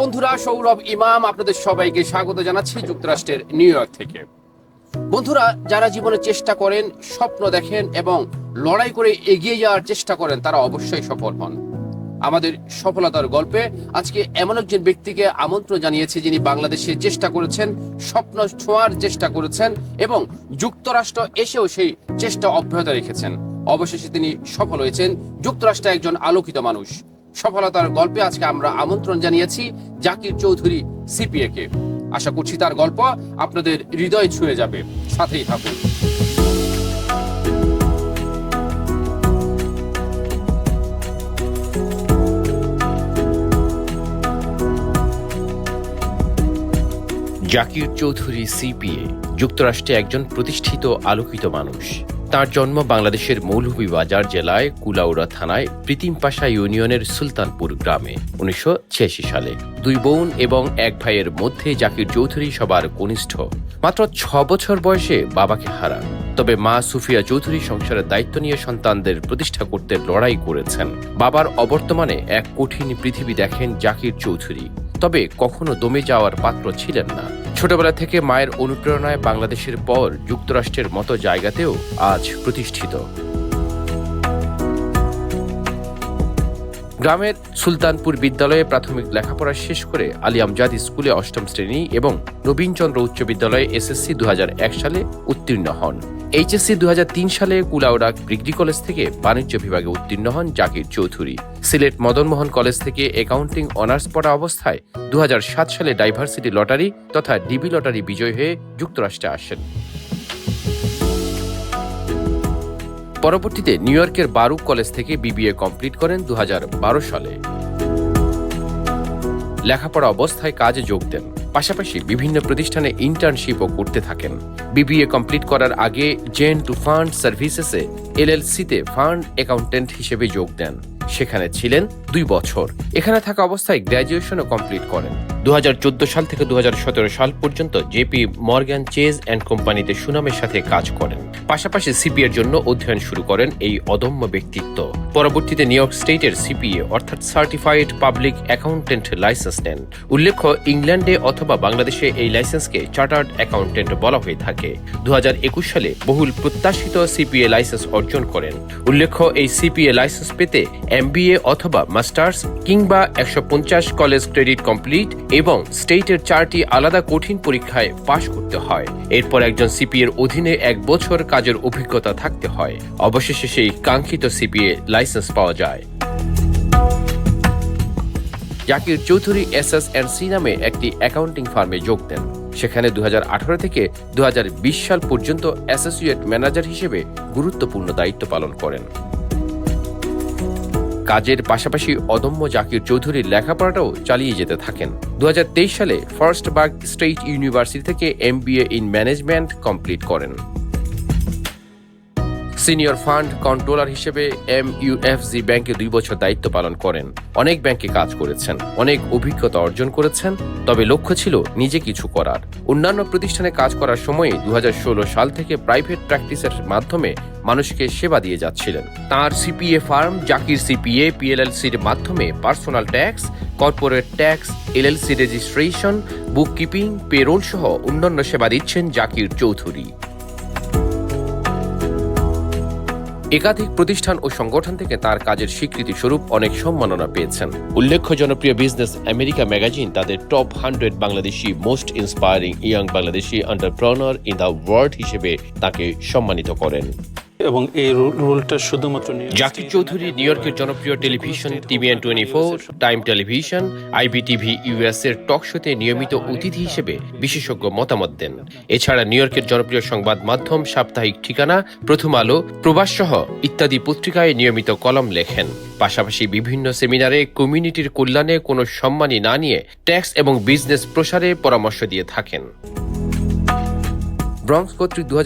বন্ধুরা সৌরভ ইমাম আপনাদের সবাইকে স্বাগত জানাচ্ছি যুক্তরাষ্ট্রের নিউ ইয়র্ক থেকে। বন্ধুরা, যারা জীবনে চেষ্টা করেন, স্বপ্ন দেখেন এবং লড়াই করে এগিয়ে যাওয়ার চেষ্টা করেন, তারা অবশ্যই সফল হন। আমাদের সফলতার গল্পে আজকে এমন একজন ব্যক্তিকে আমন্ত্রণ জানিয়েছি যিনি বাংলাদেশে চেষ্টা করেছেন, স্বপ্ন ছোঁয়ার চেষ্টা করেছেন এবং যুক্তরাষ্ট্র এসেও সেই চেষ্টা অব্যাহত রেখেছেন। অবশেষে তিনি সফল হয়েছেন যুক্তরাষ্ট্রে একজন আলোকিত মানুষ। সফলতার গল্পে আজকে আমরা আমন্ত্রণ জানিয়েছি জাকির চৌধুরী, সিপিএ কে। আশা করছি তার গল্প আপনাদের হৃদয় ছুঁয়ে যাবে। সাথেই থাকুন। জাকির চৌধুরী, সিপিএ, যুক্তরাষ্ট্রে একজন প্রতিষ্ঠিত আলোকিত মানুষ। তার জন্ম বাংলাদেশের মৌলভীবাজার জেলায় কুলাউড়া থানায় প্রীতিম পাশা ইউনিয়নের সুলতানপুর গ্রামে, উনিশশো ছিয়াশি সালে। দুই বোন এবং এক ভাইয়ের মধ্যে জাকির চৌধুরী সবার কনিষ্ঠ। মাত্র ছ বছর বয়সে বাবাকে হারান। তবে মা সুফিয়া চৌধুরী সংসারের দায়িত্ব নিয়ে সন্তানদের প্রতিষ্ঠা করতে লড়াই করেছেন। বাবার অবর্তমানে এক কঠিন পৃথিবী দেখেন জাকির চৌধুরী। তবে কখনো দমে যাওয়ার পাত্র ছিলেন না। ছোটবেলা থেকে মায়ের অনুপ্রেরণায় বাংলাদেশের পর যুক্তরাষ্ট্রের মতো জায়গাতেও আজ প্রতিষ্ঠিত। গ্রামের সুলতানপুর বিদ্যালয়ে প্রাথমিক লেখাপড়া শেষ করে আলী আমজাদ স্কুলে অষ্টম শ্রেণি এবং নবীনচন্দ্র উচ্চ বিদ্যালয়ে এসএসসি দু হাজার এক সালে উত্তীর্ণ হন। এইচএসসি দু হাজার তিন সালে কুলাউড়া ডিগ্রি কলেজ থেকে বাণিজ্য বিভাগে উত্তীর্ণ হন জাকির চৌধুরী। সিলেট মদনমোহন কলেজ থেকে অ্যাকাউন্টিং অনার্স পড়া অবস্থায় দু হাজার সাত সালে ডাইভার্সিটি লটারি তথা ডিবি লটারি বিজয় হয়ে যুক্তরাষ্ট্রে আসেন। পরবর্তীতে নিউ ইয়র্কের বারুক কলেজ থেকে বিবিএ কমপ্লিট করেন দু হাজার বারো সালে। লেখাপড়া অবস্থায় কাজে যোগ দেন। পাশাপাশি বিভিন্ন প্রতিষ্ঠানে ইন্টার্নশিপও করতে থাকেন। বিবিএ কমপ্লিট করার আগে জেন টু ফান্ড সার্ভিসেসে এলএলসিতে ফান্ড অ্যাকাউন্টেন্ট হিসেবে যোগ দেন। সেখানে ছিলেন দুই বছর। এখানে থাকা অবস্থায় গ্র্যাজুয়েশনও কমপ্লিট করেন। দু সাল থেকে দু সাল পর্যন্ত জেপি মর্গ্যান চেজ অ্যান্ড কোম্পানিতে সুনামের সাথে কাজ করেন। পাশাপাশি সিপিএর জন্য অধ্যয়ন শুরু করেন এই অদম্য ব্যক্তিত্ব। পরবর্তীতে নিউ ইয়র্ক স্টেটের সিপিএ অর্থাৎ সার্টিফাইড পাবলিক অ্যাকাউন্টেন্ট লাইসেন্স নেন। উল্লেখ্য, ইংল্যান্ডে অথবা বাংলাদেশে এই লাইসেন্সকে চার্টার্ড অ্যাকাউন্টেন্ট বলা হয়ে থাকে। দু হাজার একুশ সালে বহুল প্রত্যাশিত সিপিএ লাইসেন্স অর্জন করেন। উল্লেখ্য, এই সিপিএ লাইসেন্স পেতে এমবিএ অথবা মাস্টার্স কিংবা একশো পঞ্চাশ কলেজ ক্রেডিট কমপ্লিট এবং স্টেটের চারটি আলাদা কঠিন পরীক্ষায় পাশ করতে হয়। এরপর একজন সিপিএ এর অধীনে এক বছর কাজের অভিজ্ঞতা থাকতে হয়। অবশেষে সেই কাঙ্ক্ষিত সিপিএ লাইসেন্স পাওয়া যায়। Zakir Chowdhury S S C নামে একটি অ্যাকাউন্টিং ফার্মে যোগ দেন। সেখানে দু হাজার আঠারো থেকে দু হাজার বিশ সাল পর্যন্ত অ্যাসোসিয়েট ম্যানেজার হিসেবে গুরুত্বপূর্ণ দায়িত্ব পালন করেন। কাজের পাশাপাশি অদম্য জাকির চৌধুরীর লেখাপড়াটাও চালিয়ে যেতে থাকেন। দু হাজার তেইশ সালে ফার্স্ট বার্গ স্টেট ইউনিভার্সিটি থেকে এম ইন ম্যানেজমেন্ট কমপ্লিট করেন। সিনিয়র ফান্ড কন্ট্রোলার হিসেবে এম ইউএফজি ব্যাংকে দুই বছর দায়িত্ব পালন করেন। অনেক ব্যাংকে কাজ করেছেন, অনেক অভিজ্ঞতা অর্জন করেছেন, তবে লক্ষ্য ছিল নিজে কিছু করার। অন্যান্য প্রতিষ্ঠানে কাজ করার সময়ে দু হাজার ষোলো সাল থেকে প্রাইভেট প্র্যাকটিসের মাধ্যমে মানুষকে সেবা দিয়ে যাচ্ছিলেন। তার সিপিএ ফার্ম জাকির সিপিএ পিএলএলসির মাধ্যমে personal tax, corporate tax, LLC registration, bookkeeping payroll সহ অন্যান্য সেবা দিচ্ছেন জাকির চৌধুরী। একাধিক প্রতিষ্ঠান ও সংগঠন থেকে তার কাজের স্বীকৃতি স্বরূপ অনেক সম্মাননা পেয়েছেন। উল্লেখ্য জনপ্রিয় বিজনেস আমেরিকা ম্যাগাজিন তাদের top hundred Bangladeshi most inspiring young Bangladeshi entrepreneur in the world হিসেবে তাকে সম্মানিত করেন। এবং এই রুলটা শুধুমাত্র জাকির চৌধুরী নিউ ইয়র্কের জনপ্রিয় television TVN twenty four, time television, IBTV US এর টক শোতে নিয়মিত অতিথি হিসেবে বিশেষজ্ঞ মতামত দেন। এছাড়া নিউ ইয়র্কের জনপ্রিয় সংবাদ মাধ্যম সাপ্তাহিক ঠিকানা, প্রথম আলো, প্রবাস সহ ইত্যাদি পত্রিকায় নিয়মিত কলম লেখেন। পাশাপাশি বিভিন্ন সেমিনারে কমিউনিটির কল্যাণে কোনো সম্মানী না নিয়ে ট্যাক্স এবং বিজনেস প্রসারে পরামর্শ দিয়ে থাকেন। ব্রঙ্কস কর্তৃক দু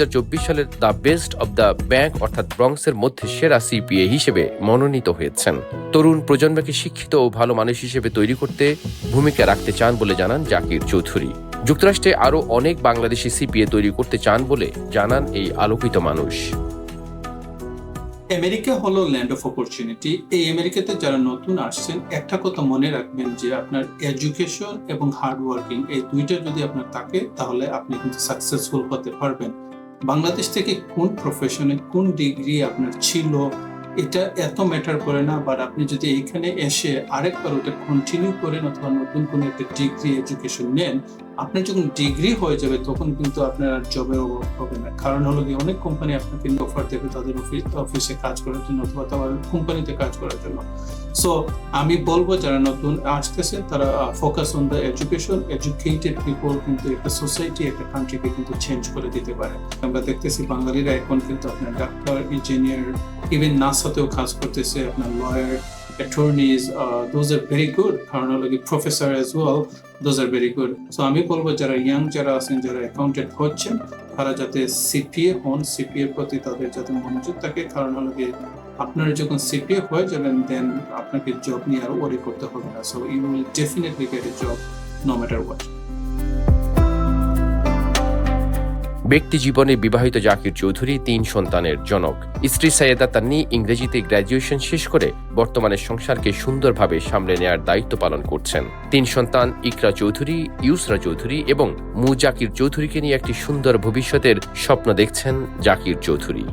সালের the best of the bank অর্থাৎ ব্রঙ্কসের মধ্যে সেরা সিপিএ হিসেবে মনোনীত হয়েছেন। তরুণ প্রজন্মকে শিক্ষিত ও ভালো মানুষ হিসেবে তৈরি করতে ভূমিকা রাখতে চান বলে জানান জাকির চৌধুরী। যুক্তরাষ্ট্রে আরও অনেক বাংলাদেশি সিপিএ তৈরি করতে চান বলে জানান এই আলোকিত মানুষ। আমেরিকা হলো ল্যান্ড অফ অপরচুনিটি এই আমেরিকাতে যারা নতুন আসছেন, একটা কথা মনে রাখবেন যে আপনার এডুকেশন এবং হার্ড ওয়ার্কিং এই দুইটা যদি আপনার থাকে, তাহলে আপনি কিন্তু সাকসেসফুল হতে পারবেন। বাংলাদেশ থেকে কোন প্রফেশনে কোন ডিগ্রি আপনার ছিল, এটা এত ম্যাটার করে না বাট আপনি যদি এইখানে এসে আরেকবার ওটা কন্টিনিউ করেন অথবা নতুন কোনো একটা ডিগ্রি এডুকেশন নেন আপনার যখন ডিগ্রি হয়ে যাবে, তখন কিন্তু আপনার আর অভাব হবে না। কারণ হলো কি অনেক কোম্পানি আপনাকে অফার দেবে তাদের অফিস অফিসে কাজ করার জন্য অথবা তাদের কোম্পানিতে কাজ করার জন্য। সো আমি বলব যারা নতুন আসতেছে, তারা focus on the education educated people কিন্তু একটা সোসাইটি একটা কান্ট্রিকে কিন্তু চেঞ্জ করে দিতে পারে। আমরা দেখতেছি বাঙালিরা এখন কিন্তু আপনার ডাক্তার ইঞ্জিনিয়ার ইভেন নাসাতেও কাজ করতেছে, আপনার lawyer attorneys uh, those are very good. হলো professor as well those R very good so আমি বলব যারা ইয়াং যারা আছেন যারা অ্যাকাউন্টেন্ট হচ্ছেন তারা যাতে সিপিএ হন সিপিএ প্রতি তাদের যাতে মনোযোগ থাকে কারণ কি আপনারা যখন সিপিএ হয়ে যাবেন দেন আপনাকে জব নিয়ে আর ওয়ারি করতে হবে না। So you will definitely get a job no matter what ব্যক্তি জীবনে বিবাহিত জাকির চৌধুরী তিন সন্তানের জনক। স্ত্রী সাইয়েদা তান্নি ইংরেজিতে গ্র্যাজুয়েশন শেষ করে বর্তমানে সংসারকে সুন্দরভাবে সামলে নেয়ার দায়িত্ব পালন করছেন। তিন সন্তান ইকরা চৌধুরী, ইউসরা চৌধুরী এবং মু জাকির চৌধুরীকে নিয়ে একটি সুন্দর ভবিষ্যতের স্বপ্ন দেখছেন জাকির চৌধুরী।